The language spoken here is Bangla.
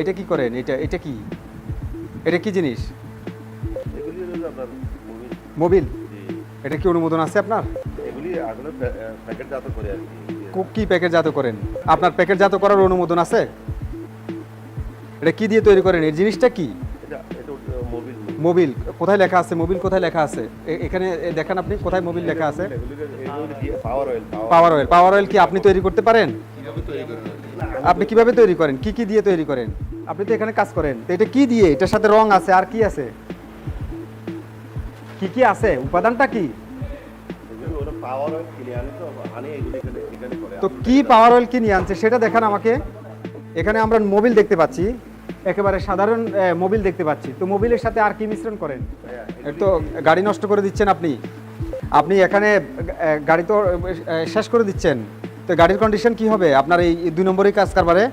এটা কি করেন? এটা এটা কি? এটা কি জিনিস? মোবিল এটা কি অনুমোদন আছে আপনার? এগুলি আসলে প্যাকেটজাত কি। প্যাকেটজাত করেন? আপনার প্যাকেটজাত করার অনুমোদন আছে? এটা কি দিয়ে তৈরি করেন? এই জিনিসটা কি? এটা এটা মোবিল কোথায় লেখা আছে? মোবিল কোথায় লেখা আছে? এখানে এ দেখেন আপনি কোথায় মোবিল লেখা আছে? Power oil power oil power oil কি আপনি তৈরি করতে পারেন? আপনি কীভাবে তৈরি করেন? কি কি দিয়ে তৈরি করেন? আপনি তো এখানে কাজ করেন। তো এটা কি দিয়ে? এটার সাথে রং আছে, আর কি আছে? কি কি আছে? উপাদানটা কি? তো কি পাওয়ার অয়েল কি নিয়ে আনছে সেটা দেখান আমাকে। এখানে আমরা মোবিল দেখতে পাচ্ছি। একেবারে সাধারণ মোবিল দেখতে পাচ্ছি। তো মোবিলের সাথে আর কি মিশ্রণ করেন? তো গাড়ি নষ্ট করে দিচ্ছেন আপনি। আপনি এখানে গাড়ি তো শেষ করে দিচ্ছেন। তো গাড়ির কন্ডিশন কি হবে? আপনার এই দুই নম্বরই কাজ কারবারে?